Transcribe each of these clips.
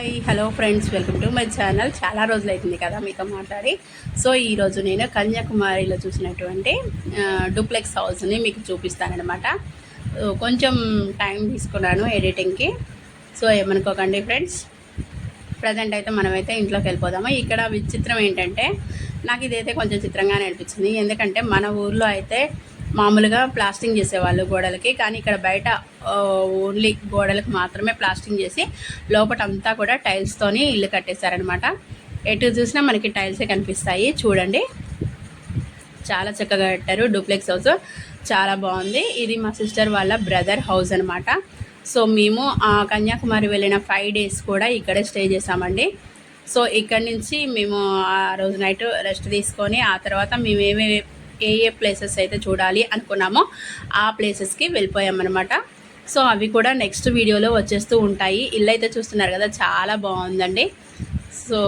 Hi hello friends welcome to my channel చాలా రోజులు అవుతుంది కదా మీతో మాట్లాడి. సో ఈరోజు నేను కన్యాకుమారిలో చూసినటువంటి డూప్లెక్స్ హౌస్ని మీకు చూపిస్తానమాట కొంచెం టైం తీసుకున్నాను ఎడిటింగ్కి సో ఏమనుకోకండి ఫ్రెండ్స్ ప్రజెంట్ అయితే మనమైతే ఇంట్లోకి వెళ్ళిపోదాము. ఇక్కడ విచిత్రం ఏంటంటే నాకు ఇదైతే కొంచెం చిత్రంగానే అనిపించింది ఎందుకంటే మన ఊర్లో అయితే మామూలుగా ప్లాస్టింగ్ చేసేవాళ్ళు గోడలకి కానీ ఇక్కడ బయట ఓన్లీ గోడలకు మాత్రమే ప్లాస్టింగ్ చేసి లోపల అంతా కూడా టైల్స్తోని ఇల్లు కట్టేశారనమాట ఎటు చూసినా మనకి టైల్సే కనిపిస్తాయి. చూడండి. చాలా చక్కగా కట్టారు. Duplex house. చాలా బాగుంది. ఇది మా సిస్టర్ వాళ్ళ బ్రదర్ హౌస్ అనమాట సో మేము కన్యాకుమారి వెళ్ళిన ఫైవ్ డేస్ కూడా ఇక్కడే స్టే చేసామండి సో ఇక్కడ నుంచి మేము ఆ రోజు నైట్ రెస్ట్ తీసుకొని ఆ తర్వాత మేము ఏ ఏ ప్లేసెస్ అయితే చూడాలి అనుకున్నామో ఆ ప్లేసెస్కి వెళ్ళిపోయామన్నమాట. సో అవి కూడా నెక్స్ట్ వీడియోలో వచ్చేస్తూ ఉంటాయి. ఇల్లు అయితే చూస్తున్నారు కదా చాలా బాగుందండి. సో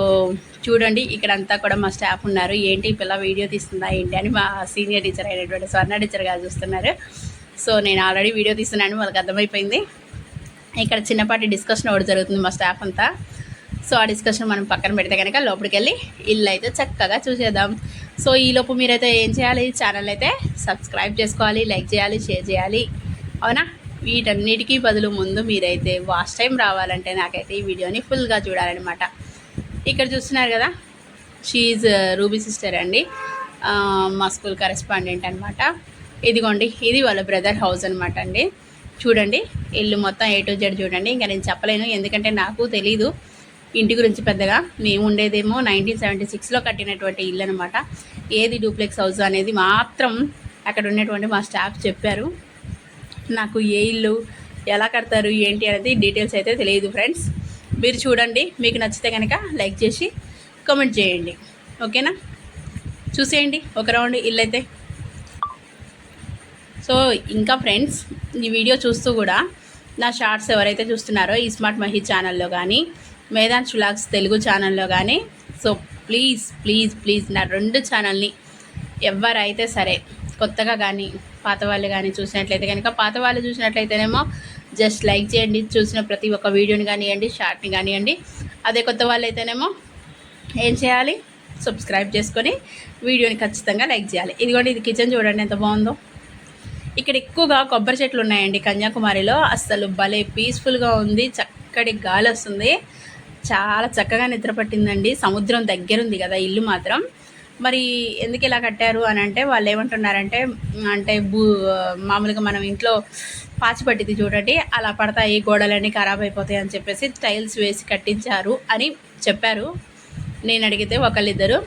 చూడండి ఇక్కడంతా కూడా మా స్టాఫ్ ఉన్నారు. ఏంటి పిల్ల వీడియో తీస్తుందా ఏంటి అని మా సీనియర్ టీచర్ అయినటువంటి స్వర్ణ టీచర్ గారు చూస్తున్నారు. సో నేను ఆల్రెడీ వీడియో తీస్తున్నాను వాళ్ళకి అర్థమైపోయింది. ఇక్కడ చిన్నపాటి డిస్కషన్ ఒకటి జరుగుతుంది మా స్టాఫ్ అంతా. సో ఆ డిస్కషన్ మనం పక్కన పెడితే కనుక లోపలికి వెళ్ళి ఇల్లు అయితే చక్కగా చూసేద్దాం. సో ఈలోపు మీరైతే ఏం చేయాలి? ఛానల్ అయితే సబ్స్క్రైబ్ చేసుకోవాలి లైక్ చేయాలి షేర్ చేయాలి. అవునా? వీటన్నిటికీ బదులు ముందు మీరైతే వాచ్ టైం రావాలంటే నాకైతే ఈ వీడియోని ఫుల్గా చూడాలన్నమాట. ఇక్కడ చూస్తున్నారు కదా? షీజ్ రూబీ సిస్టర్ అండి. మా స్కూల్ కరెస్పాండెంట్ అనమాట ఇదిగోండి ఇది వాళ్ళ బ్రదర్ హౌస్ అనమాట అండి. చూడండి ఇల్లు మొత్తం ఏ టు జెడ్ చూడండి. ఇంకా నేను చెప్పలేను ఎందుకంటే నాకు తెలీదు. ఇంటి గురించి పెద్దగా మేము ఉండేదేమో నైన్టీన్ సెవెంటీ సిక్స్లో కట్టినటువంటి ఇల్లు అనమాట ఏది డూప్లెక్స్ హౌస్ అనేది మాత్రం అక్కడ ఉన్నటువంటి మా స్టాఫ్ చెప్పారు. నాకు ఏ ఇల్లు ఎలా కడతారు ఏంటి అనేది డీటెయిల్స్ అయితే తెలియదు ఫ్రెండ్స్ మీరు చూడండి మీకు నచ్చితే కనుక లైక్ చేసి కామెంట్ చేయండి. ఓకేనా చూసేయండి ఒక రౌండ్ ఇల్లు అయితే సో ఇంకా ఫ్రెండ్స్ ఈ వీడియో చూస్తూ కూడా నా షార్ట్స్ ఎవరైతే చూస్తున్నారో ఈ స్మార్ట్ మహి ఛానల్లో కానీ మేధాన్ షులాగ్స్ తెలుగు ఛానల్లో కానీ సో ప్లీజ్ ప్లీజ్ ప్లీజ్ నా రెండు ఛానల్ని ఎవరైతే సరే కొత్తగా కానీ పాత వాళ్ళు కానీ చూసినట్లయితే కనుక పాత వాళ్ళు చూసినట్లయితేనేమో జస్ట్ లైక్ చేయండి చూసిన ప్రతి ఒక్క వీడియోని కానివ్వండి షార్ట్ని కానివ్వండి అదే కొత్త వాళ్ళు అయితేనేమో ఏం చేయాలి? సబ్స్క్రైబ్ చేసుకొని వీడియోని ఖచ్చితంగా లైక్ చేయాలి. ఇదిగోండి ఇది కిచెన్ చూడండి ఎంత బాగుందో. ఇక్కడ ఎక్కువగా కొబ్బరి చెట్లు ఉన్నాయండి కన్యాకుమారిలో. అస్సలు భలే పీస్ఫుల్గా ఉంది చక్కటి గాలి వస్తుంది. చాలా చక్కగా నిద్ర పట్టిందండి. సముద్రం దగ్గరుంది కదా ఇల్లు మాత్రం. మరి ఎందుకు ఇలా కట్టారు అని అంటే వాళ్ళు ఏమంటున్నారంటే అంటే భూ మామూలుగా మనం ఇంట్లో పాచి పట్టింది చూడండి అలా పడతాయి గోడలన్నీ ఖరాబ్ అయిపోతాయి అని చెప్పేసి టైల్స్ వేసి కట్టించారు అని చెప్పారు. నేను అడిగితే ఒకళ్ళిద్దరు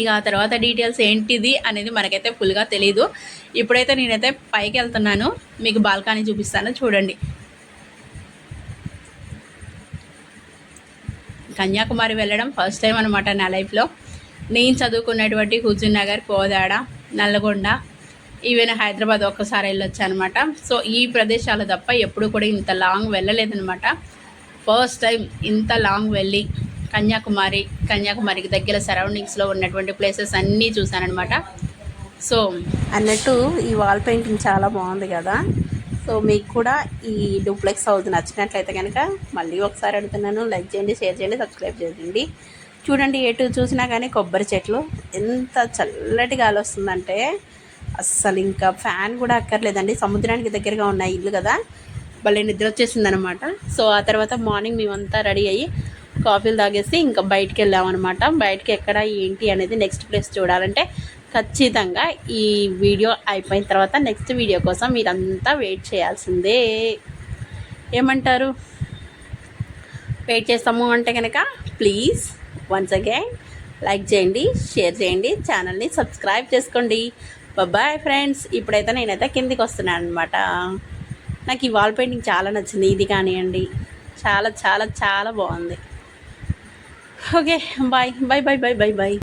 ఇక ఆ తర్వాత డీటెయిల్స్ ఏంటిది అనేది మనకైతే ఫుల్గా తెలియదు ఇప్పుడైతే నేనైతే పైకి వెళ్తున్నాను మీకు బాల్కనీ చూపిస్తాను చూడండి. కన్యాకుమారి వెళ్ళడం ఫస్ట్ టైం అనమాట నా లైఫ్లో నేను చదువుకున్నటువంటి హుజూర్ నగర్ కోదాడ నల్లగొండ ఈవెన్ హైదరాబాద్ ఒక్కసారి వెళ్ళొచ్చు అనమాట సో ఈ ప్రదేశాలు తప్ప ఎప్పుడు కూడా ఇంత లాంగ్ వెళ్ళలేదనమాట ఫస్ట్ టైం ఇంత లాంగ్ వెళ్ళి కన్యాకుమారి కన్యాకుమారికి దగ్గర సరౌండింగ్స్లో ఉన్నటువంటి ప్లేసెస్ అన్నీ చూశానమాట సో అన్నట్టు ఈ వాల్ పెయింటింగ్ చాలా బాగుంది కదా. సో మీకు కూడా ఈ డూప్లెక్స్ హౌస్ నచ్చినట్లయితే కనుక మళ్ళీ ఒకసారి అడుగుతున్నాను లైక్ చేయండి షేర్ చేయండి సబ్స్క్రైబ్ చేయండి. చూడండి ఎటు చూసినా కానీ కొబ్బరి చెట్లు ఎంత చల్లటి గాలి వస్తుందంటే అస్సలు ఇంకా ఫ్యాన్ కూడా అక్కర్లేదండి. సముద్రానికి దగ్గరగా ఉన్న ఇల్లు కదా భలే నిద్ర వచ్చేసింది అనమాట సో ఆ తర్వాత మార్నింగ్ మేమంతా రెడీ అయ్యి కాఫీలు తాగేసి ఇంకా బయటికి వెళ్ళామన్నమాట బయటికి ఎక్కడ ఏంటి అనేది నెక్స్ట్ ప్లేస్ చూడాలంటే ఖచ్చితంగా ఈ వీడియో అయిపోయిన తర్వాత నెక్స్ట్ వీడియో కోసం మీరంతా వెయిట్ చేయాల్సిందే. ఏమంటారు? వెయిట్ చేస్తాము అంటే కనుక ప్లీజ్ వన్స్ అగైన్ లైక్ చేయండి షేర్ చేయండి ఛానల్ని సబ్స్క్రైబ్ చేసుకోండి. బాయ్ ఫ్రెండ్స్ ఇప్పుడైతే నేనైతే కిందికి వస్తున్నాను అనమాట నాకు ఈ వాల్ పెయింటింగ్ చాలా నచ్చింది ఇది కానివ్వండి. చాలా చాలా చాలా బాగుంది. Okay bye bye bye bye bye bye